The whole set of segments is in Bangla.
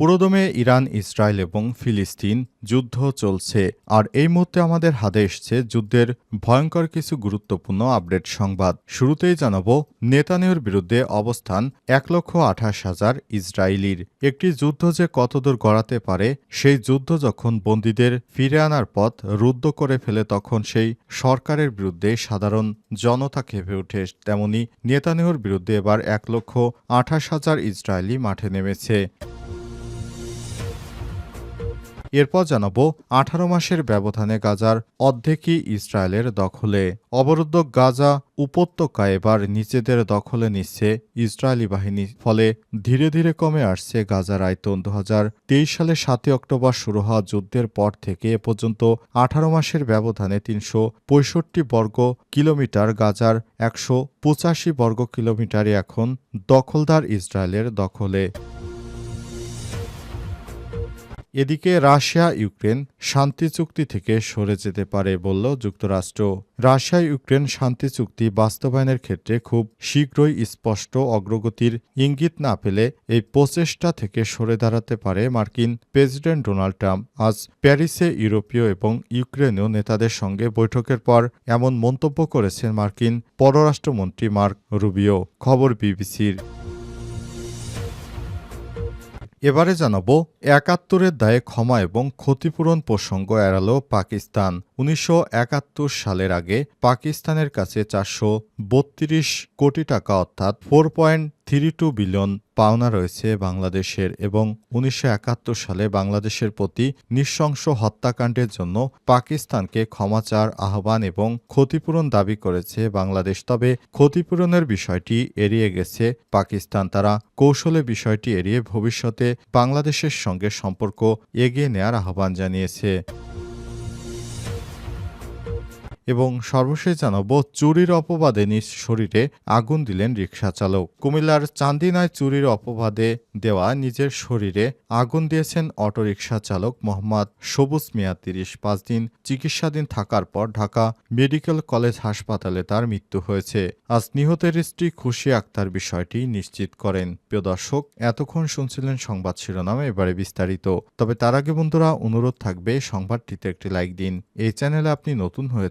পুরোদমে ইরান, ইসরায়েল এবং ফিলিস্তিন যুদ্ধ চলছে, আর এই মুহূর্তে আমাদের হাতে এসছে যুদ্ধের ভয়ঙ্কর কিছু গুরুত্বপূর্ণ আপডেট সংবাদ। শুরুতেই জানাব নেতানিয়র বিরুদ্ধে অবস্থান এক লক্ষ আঠাশ হাজার ইসরায়েলির। একটি যুদ্ধ যে কতদূর গড়াতে পারে, সেই যুদ্ধ যখন বন্দীদের ফিরে আনার পথ রুদ্ধ করে ফেলে, তখন সেই সরকারের বিরুদ্ধে সাধারণ জনতা খেপে ওঠে তেমনি নেতানিয়র বিরুদ্ধে এবার এক লক্ষ আঠাশ হাজার ইসরায়েলি মাঠে নেমেছে। এরপর জানাব আঠারো মাসের ব্যবধানে গাজার অর্ধেকই ইসরায়েলের দখলে। অবরুদ্ধ গাজা উপত্যকা এবার নিজেদের দখলে নিচ্ছে ইসরায়েলি বাহিনী, ফলে ধীরে ধীরে কমে আসছে গাজার আয়তন দু হাজার তেইশ সালে সাতই অক্টোবর শুরু হওয়া যুদ্ধের পর থেকে এ পর্যন্ত আঠারো মাসের ব্যবধানে তিনশো পঁয়ষট্টি বর্গ কিলোমিটার, গাজার একশো পঁচাশি বর্গ কিলোমিটারই এখন দখলদার ইসরায়েলের দখলে। এদিকে রাশিয়া, ইউক্রেন শান্তি চুক্তি থেকে সরে যেতে পারে বলল যুক্তরাষ্ট্র। রাশিয়া, ইউক্রেন শান্তি চুক্তি বাস্তবায়নের ক্ষেত্রে খুব শীঘ্রই স্পষ্ট অগ্রগতির ইঙ্গিত না পেলে এই প্রচেষ্টা থেকে সরে দাঁড়াতে পারে মার্কিন প্রেসিডেন্ট ডোনাল্ড ট্রাম্প। আজ প্যারিসে ইউরোপীয় এবং ইউক্রেনীয় নেতাদের সঙ্গে বৈঠকের পর এমন মন্তব্য করেছেন মার্কিন পররাষ্ট্রমন্ত্রী মার্ক রুবিও। খবর বিবিসির। এবারে জানাব, একাত্তরের দায়ে ক্ষমা এবং ক্ষতিপূরণ প্রসঙ্গ এড়াল পাকিস্তান। উনিশশো একাত্তর সালের আগে পাকিস্তানের কাছে চারশো বত্রিশ কোটি টাকা অর্থাৎ four point three two billion পাওনা রয়েছে বাংলাদেশের এবং উনিশশো একাত্তর সালে বাংলাদেশের প্রতি নৃশংস হত্যাকাণ্ডের জন্য পাকিস্তানকে ক্ষমা চার আহ্বান এবং ক্ষতিপূরণ দাবি করেছে বাংলাদেশ। তবে ক্ষতিপূরণের বিষয়টি এড়িয়ে গেছে পাকিস্তান। তারা কৌশলে বিষয়টি এড়িয়ে ভবিষ্যতে বাংলাদেশের সঙ্গে সম্পর্ক এগিয়ে নেয়ার আহ্বান জানিয়েছে। এবং সর্বশেষ জানাব, চুরির অপবাদে নিজ শরীরে আগুন দিলেন রিকশা চালক। কুমিল্লার চান্দিনায় চুরির অপবাদে দেওয়া নিজের শরীরে আগুন দিয়েছেন অটোরিকশা চালক মোহাম্মদ সবুজ মিয়া তিরিশ। পাঁচ দিন চিকিৎসাধীন থাকার পর ঢাকা মেডিকেল কলেজ হাসপাতালে তার মৃত্যু হয়েছে। আজ নিহতের স্ত্রী খুশি আক্তার বিষয়টি নিশ্চিত করেন। প্রিয় দর্শক, এতক্ষণ শুনছিলেন সংবাদ শিরোনামে, এবারে বিস্তারিত। তবে তার আগে বন্ধুরা, অনুরোধ থাকবে, সংবাদটিতে একটি লাইক দিন। এই চ্যানেলে আপনি নতুন হয়ে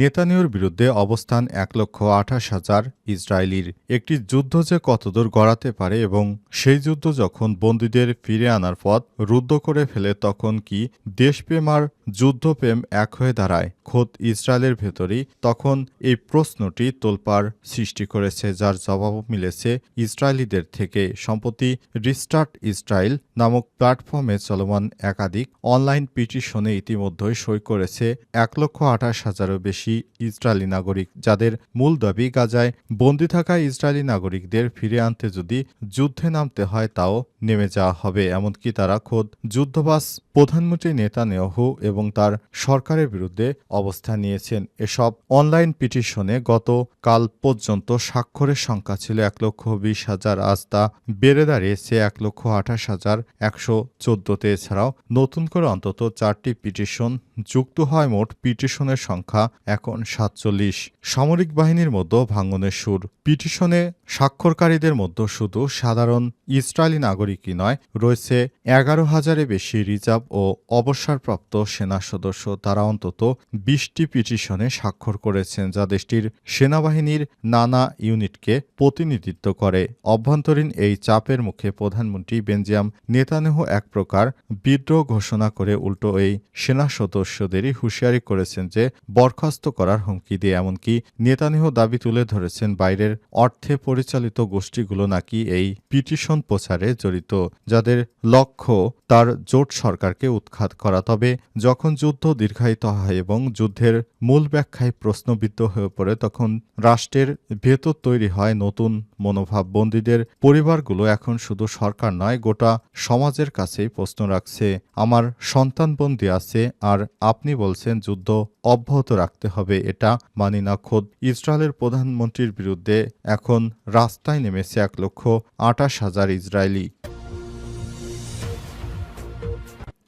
নেতানিয়র বিরুদ্ধে অবস্থান এক লক্ষ আঠাশ হাজার ইসরায়েলির। একটি যুদ্ধ যে কতদূর গড়াতে পারে এবং সেই যুদ্ধ যখন বন্দীদের ফিরে আনার পথ রুদ্ধ করে ফেলে, তখন কি দেশপ্রেম আর যুদ্ধপ্রেম এক হয়ে দাঁড়ায়? খোদ ইসরায়েলের ভেতরেই তখন এই প্রশ্নটি তোলপাড় সৃষ্টি করেছে, যার জবাব মিলেছে ইসরায়েলিদের থেকে। সম্প্রতি রিস্টার্ট ইসরায়েল নামক প্ল্যাটফর্মে চলমান একাধিক অনলাইন পিটিশনে ইতিমধ্যেই সই করেছে এক লক্ষ আঠাশ হাজারও বেশি ইসরায়েলি নাগরিক, যাদের মূল দাবি গাজায় বন্দী থাকা ইসরায়েলি নাগরিকদের ফিরে আনতে যদি যুদ্ধে নামতে হয়, তাও নেমে যাওয়া হবে। এমনকি তারা খোদ যুদ্ধবাস প্রধানমন্ত্রী নেতা নেতানিয়াহু এবং তার সরকারের বিরুদ্ধে অবস্থান নিয়েছেন। এসব অনলাইন পিটিশনে গত কাল পর্যন্ত স্বাক্ষরের সংখ্যা ছিল এক লক্ষ বিশ হাজার, আজ তা বেড়ে দাঁড়িয়েছে এক লক্ষ আঠাশ হাজার একশো চোদ্দতে। এছাড়াও নতুন করে অন্তত চারটি পিটিশন যুক্ত হয়। মোট পিটিশনের সংখ্যা এখন সাতচল্লিশ। সামরিক বাহিনীর মধ্যে ভাঙনের সুর। পিটিশনে স্বাক্ষরকারীদের মধ্যে শুধু সাধারণ ইসরায়েলি নাগরিকই নয়, রয়েছে এগারো হাজারে বেশি রিজার্ভ ও অবসরপ্রাপ্ত সেনা সদস্য। তারা অন্তত বিশটি পিটিশনে স্বাক্ষর করেছেন, যা দেশটির সেনাবাহিনীর নানা ইউনিটকে প্রতিনিধিত্ব করে। অভ্যন্তরীণ এই চাপের মুখে প্রধানমন্ত্রী বেঞ্জিয়াম নেতানেহ এক প্রকার বিদ্রোহ ঘোষণা করে উল্টো এই সেনা সদস্যদেরই হুঁশিয়ারি করেছেন যে বরখাস্ত করার হুমকি দিয়ে, এমনকি নেতানেহ দাবি তুলে ধরেছেন বাইরের অর্থে পরিচালিত গোষ্ঠীগুলো নাকি এই পিটিশন প্রচারে জড়িত, যাদের লক্ষ্য তার জোট সরকারকে উৎখাত করা। তবে যখন যুদ্ধ দীর্ঘায়িত হয় এবং যুদ্ধের মূল ব্যাখ্যায় প্রশ্নবিদ্ধ হয়ে পড়ে তখন রাষ্ট্রের ভেতর তৈরি হয় নতুন মনোভাব। বন্দীদের পরিবারগুলো এখন শুধু সরকার নয়, গোটা সমাজের কাছেই প্রশ্ন রাখছে, আমার সন্তান বন্দী আছে আর আপনি বলছেন যুদ্ধ অব্যাহত রাখতে হবে, এটা মানি না। খোদ ইসরায়েলের প্রধানমন্ত্রীর বিরুদ্ধে এখন রাস্তায় নেমেছে এক লক্ষ আটাশ হাজার ইসরায়েলি।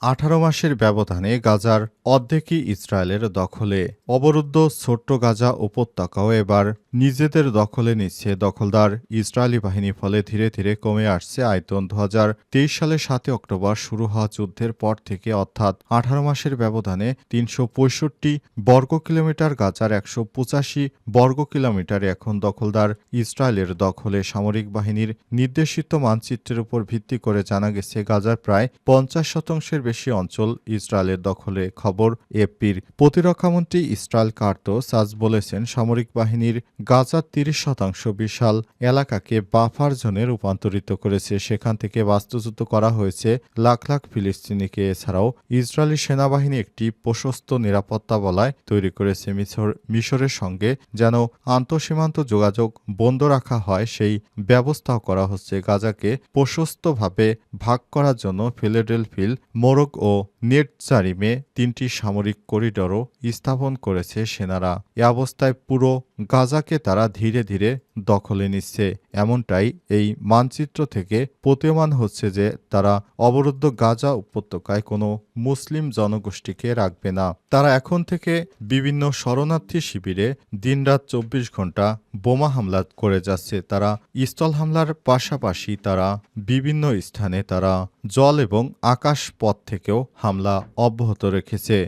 আঠারো মাসের ব্যবধানে গাজার অর্ধেকই ইসরায়েলের দখলে। অবরুদ্ধ ছোট্ট গাজা উপত্যকাও এবার নিজেদের দখলে নিচ্ছে। দখলদার ইসরায়েলি বাহিনী ফলে ধীরে ধীরে কমে আসছে আয়তন। দু হাজার তেইশ সালের সাতই অক্টোবর শুরু হওয়া যুদ্ধের পর থেকে, অর্থাৎ আঠারো মাসের ব্যবধানে তিনশো পঁয়ষট্টি বর্গ কিলোমিটার গাজার একশো পঁচাশি বর্গ কিলোমিটার এখন দখলদার ইসরায়েলের দখলে। সামরিক বাহিনীর নির্দেশিত মানচিত্রের উপর ভিত্তি করে জানা গেছে, গাজার প্রায় পঞ্চাশ শতাংশের বেশি অঞ্চল ইসরায়েলের দখলে। খবর এপির প্রতিরক্ষামন্ত্রী ইসরায়েল কার্তো সাজ বলেছেন, সামরিক বাহিনীর গাজার তিরিশ শতাংশ বিশাল এলাকাকে বাফার জোনে রূপান্তরিত করেছে। সেখান থেকে বাস্তুচ্যুত করা হয়েছে লাখ লাখ ফিলিস্তিনিকে। এছাড়াও ইসরায়েলি সেনাবাহিনী একটি প্রশস্ত নিরাপত্তা বলয় তৈরি করেছে মিশর মিশরের সঙ্গে, যেন আন্তঃসীমান্ত যোগাযোগ বন্ধ রাখা হয়। সেই ব্যবস্থাও করা হচ্ছে গাজাকে প্রশস্তভাবে ভাগ করার জন্য। ফিলেডেলফিল মোরগ ও নেটজারিমে তিনটি সামরিক করিডরও স্থাপন করেছে সেনারা। এ অবস্থায় পুরো গাজাকে তারা ধীরে ধীরে দখলে নিচ্ছে। এমনটাই এই মানচিত্র থেকে প্রতীয়মান হচ্ছে যে তারা অবরুদ্ধ গাজা উপত্যকায় কোনো মুসলিম জনগোষ্ঠীকে রাখবে না। তারা এখন থেকে বিভিন্ন শরণার্থী শিবিরে দিনরাত চব্বিশ ঘণ্টা বোমা হামলা করে যাচ্ছে। তারা স্থল হামলার পাশাপাশি তারা বিভিন্ন স্থানে তারা জল এবং আকাশ পথ থেকেও হামলা অব্যাহত রেখেছে।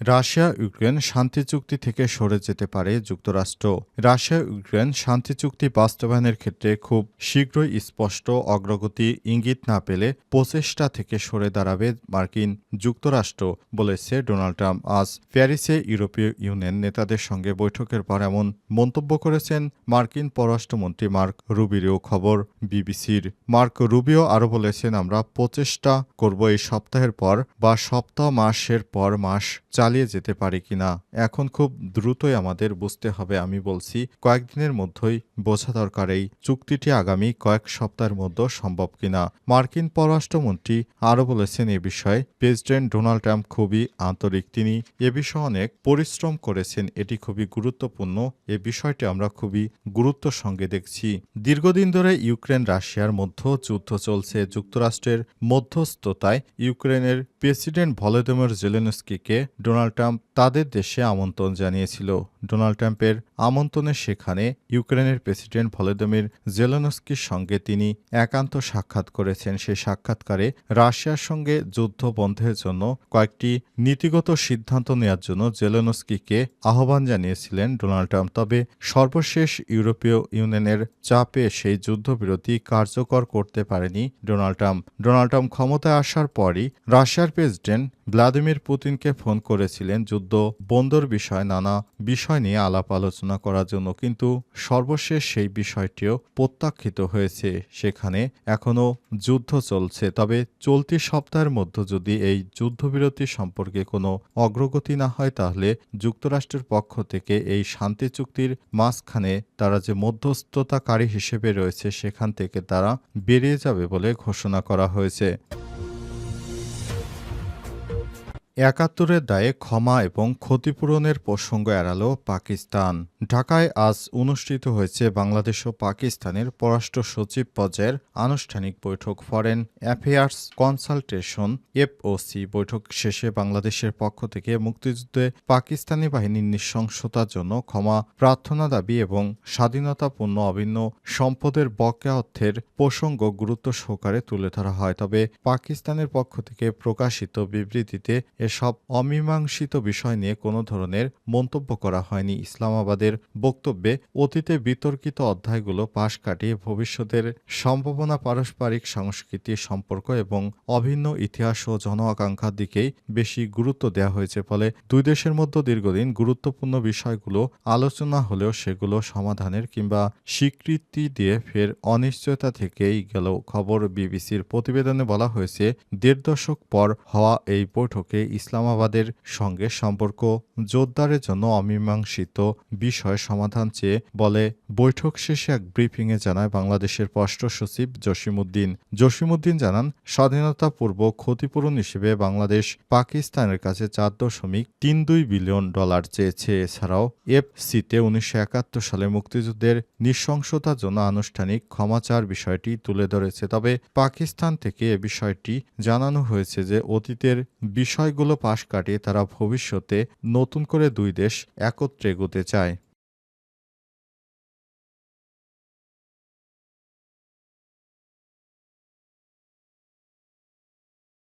রাশিয়া, ইউক্রেন শান্তি চুক্তি থেকে সরে যেতে পারে যুক্তরাষ্ট্র। রাশিয়া, ইউক্রেন শান্তি চুক্তি বাস্তবায়নের ক্ষেত্রে খুব শীঘ্রই স্পষ্ট অগ্রগতি ইঙ্গিত না পেলে প্রচেষ্টা থেকে সরে দাঁড়াবে মার্কিন যুক্তরাষ্ট্র, বলেছে ডোনাল্ড ট্রাম্প। আজ প্যারিসে ইউরোপীয় ইউনিয়ন নেতাদের সঙ্গে বৈঠকের পর এমন মন্তব্য করেছেন মার্কিন পররাষ্ট্রমন্ত্রী মার্ক রুবিরিও খবর বিবিসির। মার্ক রুবিও আরও বলেছেন, আমরা প্রচেষ্টা করব এই সপ্তাহের পর বা সপ্তাহ মাসের পর মাস চালিয়ে যেতে পারি কিনা, এখন খুব দ্রুতই আমাদের বুঝতে হবে, আমি বলছি। কয়েকদিনের মধ্যেই বোঝা দরকার এই চুক্তিটি আগামী কয়েক সপ্তাহের মধ্যে সম্ভব কিনা। মার্কিন পররাষ্ট্রমন্ত্রী আরও বলেছেন এ বিষয়ে, প্রেসিডেন্ট ডোনাল্ড ট্রাম্প খুবই আন্তরিক। তিনি এ বিষয়ে অনেক পরিশ্রম করেছেন, এটি খুবই গুরুত্বপূর্ণ। এ বিষয়টি আমরা খুবই গুরুত্ব সঙ্গে দেখছি। দীর্ঘদিন ধরে ইউক্রেন রাশিয়ার মধ্য যুদ্ধ চলছে। যুক্তরাষ্ট্রের মধ্যস্থতায় ইউক্রেনের প্রেসিডেন্ট ভলোদিমির জেলেনস্কিকে ডোনাল্ড ট্রাম্প তাদের দেশে আমন্ত্রণ জানিয়েছিল। ডোনাল্ড ট্রাম্পের আমন্ত্রণে সেখানে ইউক্রেনের প্রেসিডেন্ট ভলোদিমির জেলেনস্কির সঙ্গে তিনি একান্ত সাক্ষাৎ করেছেন। সেই সাক্ষাৎকারে রাশিয়ার সঙ্গে যুদ্ধ বন্ধের জন্য কয়েকটি নীতিগত সিদ্ধান্ত নেওয়ার জন্য জেলেনস্কিকে আহ্বান জানিয়েছিলেন ডোনাল্ড ট্রাম্প। তবে সর্বশেষ ইউরোপীয় ইউনিয়নের চাপে সেই যুদ্ধবিরতি কার্যকর করতে পারেনি ডোনাল্ড ট্রাম্প। ডোনাল্ড ট্রাম্প ক্ষমতায় আসার পরই রাশিয়ার প্রেসিডেন্ট ভ্লাদিমির পুতিনকে ফোন করেছিলেন যুদ্ধ বন্দর বিষয়ে নানা বিষয় নিয়ে আলাপ আলোচনা করার জন্য কিন্তু সর্বশেষ সেই বিষয়টিও প্রত্যাখ্যিত হয়েছে। সেখানে এখনও যুদ্ধ চলছে, তবে চলতি সপ্তাহের মধ্যে যদি এই যুদ্ধবিরতি সম্পর্কে কোনো অগ্রগতি না হয়, তাহলে যুক্তরাষ্ট্রের পক্ষ থেকে এই শান্তি চুক্তির মাঝখানে তারা যে মধ্যস্থতাকারী হিসেবে রয়েছে, সেখান থেকে তারা বেরিয়ে যাবে বলে ঘোষণা করা হয়েছে। একাত্তরের দায়ে ক্ষমা এবং ক্ষতিপূরণের প্রসঙ্গ এড়াল পাকিস্তান। ঢাকায় আজ অনুষ্ঠিত হয়েছে বাংলাদেশ ও পাকিস্তানের পররাষ্ট্র সচিব পর্যায়ের আনুষ্ঠানিক বৈঠক। ফরেন অ্যাফেয়ার্স কনসালটেশন এফওসি বৈঠক শেষে বাংলাদেশের পক্ষ থেকে মুক্তিযুদ্ধে পাকিস্তানি বাহিনীর নৃশংসতার জন্য ক্ষমা প্রার্থনা দাবি এবং স্বাধীনতাপূর্ণ অভিন্ন সম্পদের বকেয়া অর্থের প্রসঙ্গ গুরুত্ব সহকারে তুলে ধরা হয়। তবে পাকিস্তানের পক্ষ থেকে প্রকাশিত বিবৃতিতে এসব অমীমাংসিত বিষয় নিয়ে কোনো ধরনের মন্তব্য করা হয়নি। ইসলামাবাদের বক্তব্যে অতীতে বিতর্কিত অধ্যায়গুলো পাশ কাটিয়ে ভবিষ্যতের সম্ভাবনা পারস্পরিক সংস্কৃতি, সম্পর্ক এবং অভিন্ন ইতিহাস ও জন আকাঙ্ক্ষার দিকেই বেশি গুরুত্ব দেওয়া হয়েছে। ফলে দুই দেশের মধ্যে দীর্ঘদিন গুরুত্বপূর্ণ বিষয়গুলো আলোচনা হলেও সেগুলো সমাধানের কিংবা স্বীকৃতি দিয়ে ফের অনিশ্চয়তা থেকেই গেল খবর বিবিসির প্রতিবেদনে বলা হয়েছে, দেড় দশক পর হওয়া এই বৈঠকে ইসলামাবাদের সঙ্গে সম্পর্ক। জোরদারের জন্য অমীমাংসিত বিষয় সমাধান চেয়ে বলে, বৈঠক শেষে এক ব্রিফিংয়ে জানায় বাংলাদেশের পররাষ্ট্র সচিব জসিমউদ্দিন। জসিমউদ্দিন জানান স্বাধীনতা পূর্ব ক্ষতিপূরণ হিসেবে বাংলাদেশ পাকিস্তানের কাছে চার দশমিক তিন দুই বিলিয়ন ডলার চেয়েছে। এছাড়াও এফ এফসিতে উনিশশো একাত্তর সালে মুক্তিযুদ্ধের নৃশংসতার জন্য আনুষ্ঠানিক ক্ষমাচার বিষয়টি তুলে ধরেছে। তবে পাকিস্তান থেকে এ বিষয়টি জানানো হয়েছে যে, অতীতের বিষয়গুলো পাশ কাটিয়ে তারা ভবিষ্যতে নতুন করে দুই দেশ একত্রে এগোতে চায়।